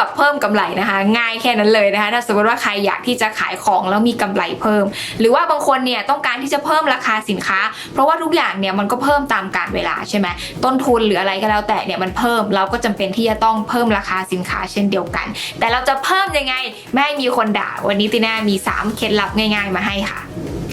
กับเพิ่มกำไรนะคะ ง่ายแค่นั้นเลยนะคะ ถ้าสมมติว่าใครอยากที่จะขายของแล้วมีกำไรเพิ่ม หรือว่าบางคนเนี่ยต้องการที่จะเพิ่มราคาสินค้า เพราะว่าทุกอย่างเนี่ยมันก็เพิ่มตามกาลเวลาใช่ไหมต้นทุนหรืออะไรก็แล้วแต่เนี่ยมันเพิ่มเราก็จำเป็นที่จะต้องเพิ่มราคาสินค้าเช่นเดียวกัน แต่เราจะเพิ่มยังไงไม่ให้มีคนด่า วันนี้ติน่ามี 3 เคล็ดลับง่าย ๆ มาให้ค่ะ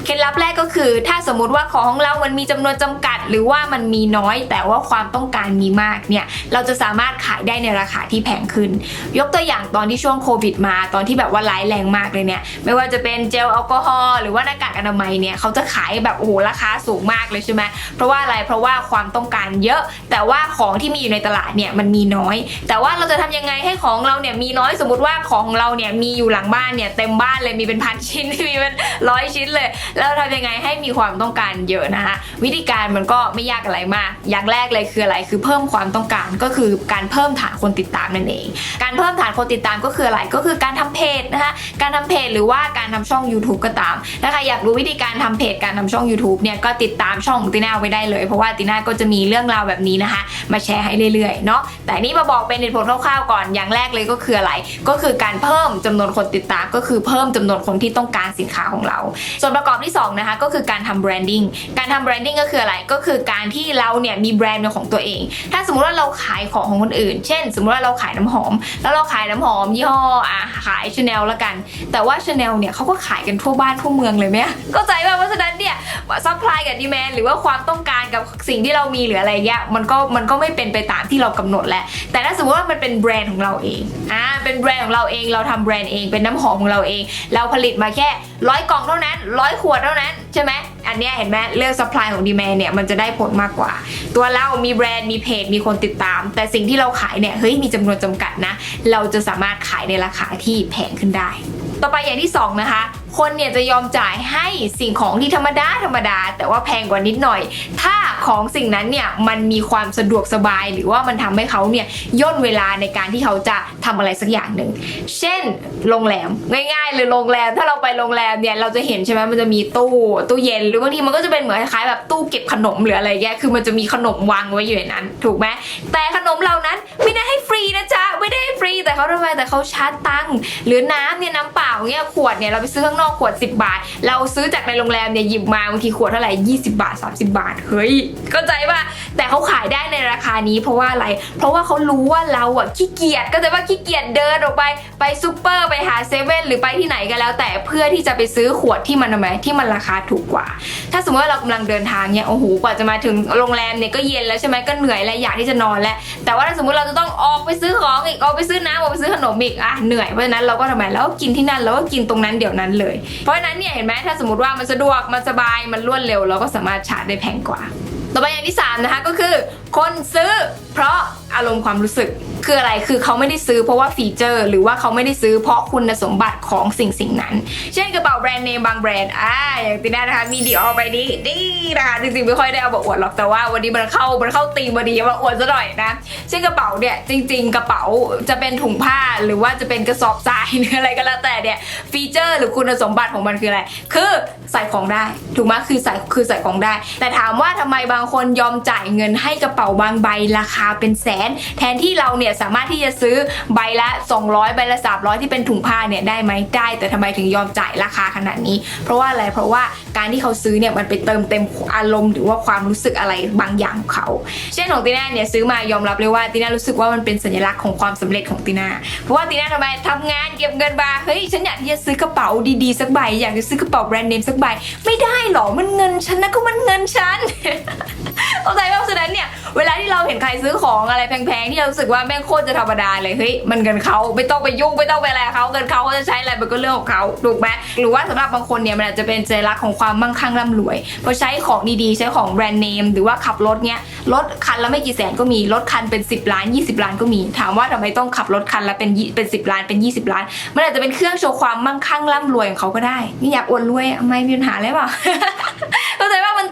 เคล็ดลับแรกก็คือ ถ้าสมมติว่าของของเรามันมีจำนวนจำกัด หรือว่ามันมีน้อย แต่ว่าความต้องการมีมากเนี่ยเราจะสามารถขายได้ในราคาที่แพงขึ้น ยกตัวอย่างตอนที่ช่วงโควิดมา ตอนที่แบบว่าร้ายแรงมากเลยเนี่ยไม่ว่าจะเป็นเจลแอลกอฮอล์หรือว่าหน้ากากอนามัยเนี่ยเขาจะขายแบบโอ้โหราคาสูงมากเลยใช่ไหมเพราะว่าอะไรเพราะว่าความต้องการเยอะ แต่ว่าของที่มีอยู่ในตลาดเนี่ยมันมีน้อย แต่ว่าเราจะทำยังไงให้ของเราเนี่ยมีน้อยสมมติว่าของเราเนี่ยมีอยู่หลังบ้านเนี่ยเต็มบ้านเลยมีเป็นพันชิ้นมีเป็นร้อยชิ้นเลยแล้วทำยังไงให้มีความต้องการเยอะนะคะวิธีการมันก็ไม่ยากอะไรมาก อย่างแรกเลยคืออะไรคือเพิ่มความต้องการก็คือการเพิ่มฐานคนติดตามนั่นเอง การเพิ่มฐานคนติดตามก็คืออะไรก็คือการทำเพจนะคะการทำเพจหรือว่าการทำช่อง YouTube ก็ตามถ้าใครอยากรู้วิธีการทำเพจการทำช่อง YouTube เนี่ยก็ติดตามช่องของติน่าไว้ได้เลย เพราะว่าติน่าก็จะมีเรื่องราวแบบนี้นะคะ มาแชร์ให้เรื่อยๆเนาะแต่นี่มาบอกเป็นเหตุผลคร่าวๆก่อนอย่างแรกเลยก็คืออะไร ก็คือการเพิ่มจำนวนคนติดตามก็คือเพิ่มจำนวนคนที่ต้องการสินค้าของเรา ส่วนประกอบที่สองนะคะก็คือการทำแบรนดิ้งการทำแบรนดิ้งก็คืออะไรก็คือการที่เราเนี่ยมีแบรนด์เป็นของตัวเอง ถ้าสมมุติว่าเราขายของของคนอื่น เช่น สมมุติว่าเราขายน้ำหอม แล้วเราขายน้ำหอมยี่ห้ออะขายชาแนลละกัน แต่ว่าชาแนลเนี่ยเขาก็ขายกันทั่วบ้านทั่วเมืองเลยไหมเข้าใจป่ะเพราะฉะนั้นเนี่ยซัพพลายกับดีแมนหรือว่าความต้องการกับสิ่งที่เรามีหรืออะไรเงี้ยมันก็มันก็ไม่เป็นไปตามที่เรากำหนดแหละแต่ถ้าสมมติว่ามันเป็นแบรนด์ของเราเองอ่าเป็นแบรนด์ของเราเองเราทำแบรนด์เองเป็นน้ำหอมของเราเอง เราผลิตมาแค่ร้อยกล่องเท่านั้นร้อยขวดเท่านั้นใช่ไหมอันเนี้ยเห็นไหมเรื่องซัพพลายของดีแมนเนี่ยมันจะได้ผลมากกว่า ตัวเรามีแบรนด์มีเพจมีคนติดตาม แต่สิ่งที่เราขายเนี่ยเฮ้ยมีจำนวนจำกัดนะ เราจะสามารถขายในราคาที่แพงขึ้นได้ ต่อไปอย่างที่สองนะคะคนเนี่ยจะยอมจ่ายให้สิ่งของที่ธรรมดาธรรมดา แต่ว่าแพงกว่านิดหน่อย ถ้า ของสิ่งนั้นเนี่ยมันมีความสะดวกสบาย หรือว่ามันทำให้เขาเนี่ยย่นเวลาในการที่เขาจะทำอะไรสักอย่างหนึ่ง เช่นโรงแรมง่ายๆเลยโรงแรมถ้าเราไปโรงแรมเนี่ยเราจะเห็นใช่ไหมมันจะมีตู้ตู้เย็นหรือบางทีมันก็จะเป็นเหมือนคล้ายๆแบบตู้เก็บขนมหรืออะไรแกคือมันจะมีขนมวางไว้อยู่ในนั้น ถูกไหมแต่ขนมเหล่านั้นไม่ได้ให้ฟรีนะจ๊ะ ไม่ได้ฟรีแต่เขาทำไมแต่เขาชาร์จตังค์หรือน้ำเนี่ยน้ำเปล่าเนี่ยขวดเนี่ยเราไปซื้อข้างนอกขวด 10 บาท เราซื้อจากในโรงแรมเนี่ยหยิบมาบางทีขวดเท่าไหร่ 20 บาท 30 บาท เฮ้ยเข้าใจป่ะแต่เขาขายได้ในราคานี้เพราะว่าอะไร เพราะว่าเขารู้ว่าเราอะขี้เกียจก็จะว่าขี้เกียจเดินออกไปไปซูเปอร์ไปหาเซเว่นหรือไปที่ไหนก็แล้ว แต่เพื่อที่จะไปซื้อขวดที่มันทำไมที่มันราคาถูกกว่า ถ้าสมมติว่าเรากำลังเดินทางเนี่ยโอ้โหกว่าจะมาถึงโรงแรมเนี่ยก็เย็นแล้วใช่ไหมก็เหนื่อยแล้วอยากที่จะนอนแล้วแต่ว่าถ้าสมมติเราจะต้องออกไปซื้อของอีกเอาไปซื้อน้ำเอาไปซื้อขนมอีกอะเหนื่อยเพราะฉะนั้นเราก็ทำไมเราก็กินที่นั่นเราก็กินตรงนั้นเดี๋ยวนั้นเลย เพราะฉะนั้นเนี่ยเห็นไหมถ้าสมมติว่ามันสะดวกมันสบายมันรวดเร็ว เราก็สามารถชาร์จได้แพงกว่า ต่อไปอย่างที่3นะคะก็คือ คนซื้อเพราะอารมณ์ความรู้สึกคืออะไรคือเขาไม่ได้ซื้อเพราะว่าฟีเจอร์ หรือว่าเขาไม่ได้ซื้อเพราะคุณสมบัติของสิ่งสิ่งนั้น เช่นกระเป๋าแบรนด์เนมบางแบรนด์อ่าอย่างตีน่านะคะมีดีออลไปดีดีนะคะจริงๆไม่ค่อยได้เอามาอวดหรอกแต่ว่าวันนี้มันเข้ามันเข้าตีมพอดีมาอวดซะหน่อยนะเช่นกระเป๋าเนี่ยจริง ๆ กระเป๋าจะเป็นถุงผ้าหรือว่าจะเป็นกระสอบทรายหรืออะไรก็แล้วแต่เนี่ยฟีเจอร์ หรือคุณสมบัติของมันคืออะไรคือใส่ของได้ถูกไหมคือใส่คือใส่ของได้ แต่ถามว่าทำไมบางคนยอมจ่ายเงินให้กระเป๋าบางใบราคาเป็นแสนแทนที่เราเนี่ยสามารถที่จะซื้อใบละ 200 ใบละ 300 ที่เป็นถุงผ้าเนี่ยได้ไหมได้ แต่ทำไมถึงยอมจ่ายราคาขนาดนี้ เพราะว่าอะไรเพราะว่าการที่เขาซื้อเนี่ยมันไปเติมเต็มอารมณ์หรือว่าความรู้สึกอะไรบางอย่างของเขา เช่นของตีน่าเนี่ยซื้อมายอมรับเลยว่าตีน่ารู้สึกว่ามันเป็นสัญลักษณ์ของความสำเร็จของตีน่าเพราะว่าตีน่าทำไมทำงานเก็บเงินมาเฮ้ยฉันอยากที่จะซื้อกระเป๋าดีๆสักใบอยากจะซื้อกระเป๋าแบรนด์เนมสักใบไม่ได้หรอมันเงินฉันนะก็มันเงินฉันเข้าใจป่ะฉะนั้นเนี่ยเวลาที่เราเห็นใครซื้อของอะไรแพงๆที่เรารู้สึกว่าแม่งโคตรจะธรรมดาเลยเฮ้ยมันเงินเขาไม่ต้องไปยุ่งไม่ต้องไปอะไรเขาเงินเขาเขาจะใช้อะไรมันก็เรื่องของเขาถูกไหมหรือว่าสำหรับบางคนเนี่ยมันอาจจะเป็นสัญลักษ์ของความมั่งคั่งร่ำรวยพราะใช้ของดีๆใช้ของแบรนด์เนมหรือว่าขับรถเนี้ยรถคันละไม่กี่แสนก็มีรถคันเป็น 10 ล้าน 20 ล้านก็มี ถามว่าทำไมต้องขับรถคันละเป็นเป็น10ล้านเป็น 20 ล้าน มันอาจจะเป็นเครื่องโชว์ความมั่งคั่งร่ำรวยของเขาก็ได้นี่อยากอวดรวยอะไม่มีปัญหาเลยเปล่า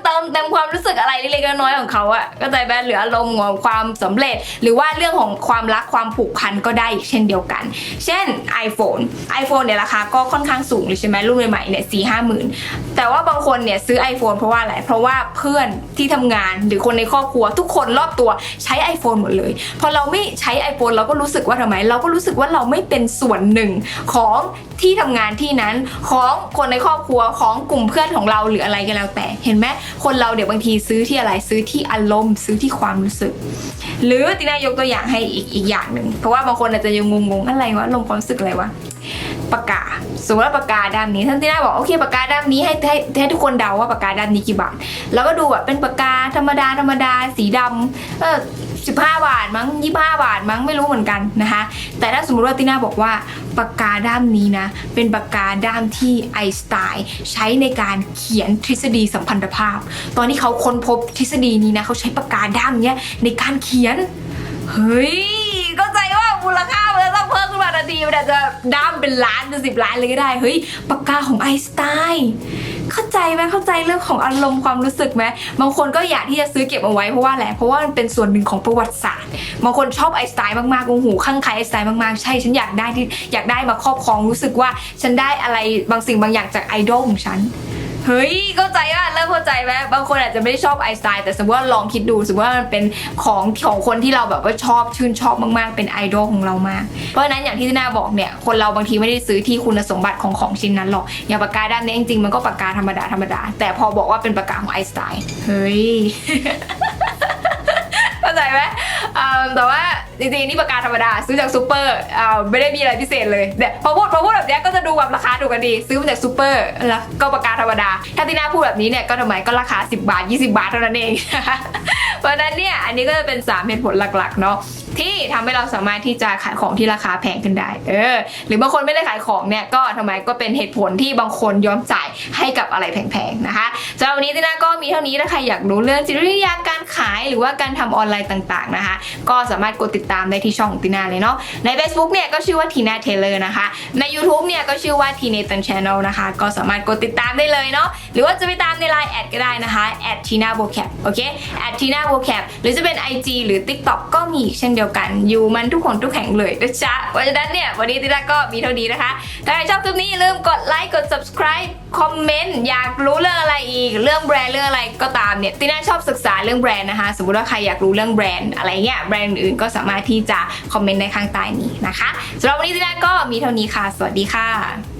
เติมเต็มความรู้สึกอะไรเล็กๆน้อยๆของเขาอะก็ใจแบนหรืออารมณ์ของความสำเร็จ หรือว่าเรื่องของความรักความผูกพันก็ได้อีกเช่นเดียวกัน เช่น iPhone iPhone เนี่ยราคาก็ค่อนข้างสูงเลยใช่ไหมรุ่นใหม่ๆเนี่ยสี่ห้าหมื่นแต่ว่าบางคนเนี่ยซื้อ iPhone เพราะว่าอะไรเพราะว่าเพื่อนที่ทำงานหรือคนในครอบครัวทุกคนรอบตัวใช้ iPhone หมดเลย พอเราไม่ใช้ iPhone เราก็รู้สึกว่าทำไม เราก็รู้สึกว่าเราไม่เป็นส่วนหนึ่งของที่ทำงานที่นั้นของคนในครอบครัวของกลุ่มเพื่อนของเราหรืออะไรก็แล้วแต่เห็นไหมคนเราเดี๋ยวบางทีซื้อที่อะไรซื้อที่อารมณ์ ซื้อที่ความรู้สึก หรือตินายกตัวอย่างให้อีกอีกอย่างหนึ่งเพราะว่าบางคนอาจจะยังงงๆอะไรวะลมความรู้สึกอะไรวะปากกาสมมติว่าปากกาด้ามนี้ท่านตีน่าบอกโอเคปากกาด้ามนี้ให้ให้ให้ทุกคนเดาว่าปากกาด้ามนี้กี่บาท แล้วก็ดูแบบเป็นปากกาธรรมดาธรรมดาสีดำเออ สิบห้าบาทมั้งยี่ห้าบาทมั้งไม่รู้เหมือนกันนะคะ แต่ถ้าสมมติว่าติน่าบอกว่าปากกาด้ามนี้นะ เป็นปากกาด้ามที่ไอน์สไตน์ใช้ในการเขียนทฤษฎีสัมพันธภาพ ตอนที่เขาค้นพบทฤษฎีนี้นะเขาใช้ปากกาด้ามเนี้ยในการเขียน เฮ้ยก็ใจว่ามูลค่ามันจะต้องเพิ่มขึ้นมาทันทีมันอาจจะด้ามเป็นล้านเป็นสิบล้านเลยก็ได้ เฮ้ยปากกาของไอน์สไตน์ เข้าใจไหมเข้าใจเรื่องของอารมณ์ความรู้สึกไหมบางคนก็อยากที่จะซื้อเก็บเอาไว้เพราะว่าอะไรเพราะว่ามันเป็นส่วนหนึ่งของประวัติศาสตร์บางคนชอบไอสไตล์มากๆโอ้โหข้างใครไอสไตล์มากๆใช่ฉันอยากได้ที่อยากได้มาครอบครองรู้สึกว่าฉันได้อะไรบางสิ่งบางอย่างจากไอดอลของฉัน เฮ้ยเข้าใจว่าเริ่มเข้าใจไหมบางคนอาจจะไม่ได้ชอบไอน์สไตน์แต่สมมติว่าลองคิดดูสมมติว่ามันเป็นของของคนที่เราแบบว่าชอบชื่นชอบมากๆเป็นไอดอลของเรามาก เพราะฉะนั้นอย่างที่ที่นาบอกเนี่ยคนเราบางทีไม่ได้ซื้อที่คุณสมบัติของของชิ้นนั้นหรอกอย่างปากกาด้านนี้จริงๆมันก็ปากกาธรรมดาธรรมดาแต่พอบอกว่าเป็นปากกาของไอน์สไตน์เฮ้ยเข้าใจไหมแต่ว่าจริงๆนี่ปากกาธรรมดา ซื้อจากซูเปอร์อ่าไม่ได้มีอะไรพิเศษเลยเดี๋ยพอพูดพอพูดแบบนี้ก็จะดูแบบราคาถูกกันดี ซื้อมาจากซูเปอร์แล้วก็ปากกาธรรมดา ถ้าที่น่าพูดแบบนี้เนี่ยก็ทำไมก็ราคา 10 บาท 20 บาทเท่านั้นเอง เพราะนั้นเนี่ยอันนี้ก็จะเป็น 3เหตุผลหลักๆเนาะที่ทำให้เราสามารถที่จะขายของที่ราคาแพงขึ้นได้ เออ หรือบางคนไม่ได้ขายของเนี่ยก็ทำไมก็เป็นเหตุผลที่บางคนยอมจ่ายให้กับอะไรแพงๆนะคะสำหรับวันนี้ติน่าก็มีเท่านี้ถ้าใครอยากรู้เรื่องจิตวิทยาการขายหรือว่าการทำออนไลน์ต่างๆนะคะ ก็สามารถกดติดตามได้ที่ช่องของตินาเลยเนาะใน Facebook เนี่ยก็ชื่อว่าทีนาเทเลอร์นะคะ ใน YouTube เนี่ยก็ชื่อว่าทีเนตันช n นลนะคะ ก็สามารถกดติดตามได้เลยเนาะหรือว่าจะไปตามใน Line แอดก็ได้นะคะแอดทีนาโบแคปโอเคแอดทีนาโบแคปหรือจะเป็น IG หรือ TikTok ก็มีอีกเช่นเดียวกันอยู่มันทุกคนทุกแห่งเลยนะจ๊ะเพราะฉะนั้นเนี่ยวันนี้ตินาก็มีเท่านี้นะคะถ้าใครชอบคลิปนี้อย่าลืมกดไลค์กด subscribe คอมเมนต์อยากรู้เรื่องอะไรอีก เรื่องแบรนด์เรื่องอะไรก็ตามเนี่ยติน่าชอบศึกษาเรื่องแบรนด์นะคะ สมมติว่าใครอยากรู้เรื่องแบรนด์อะไรเงี้ยแบรนด์อื่นก็สามารถที่จะคอมเมนต์ในข้างใต้นี้นะคะสำหรับวันนี้ติน่าก็มีเท่านี้ค่ะ สวัสดีค่ะ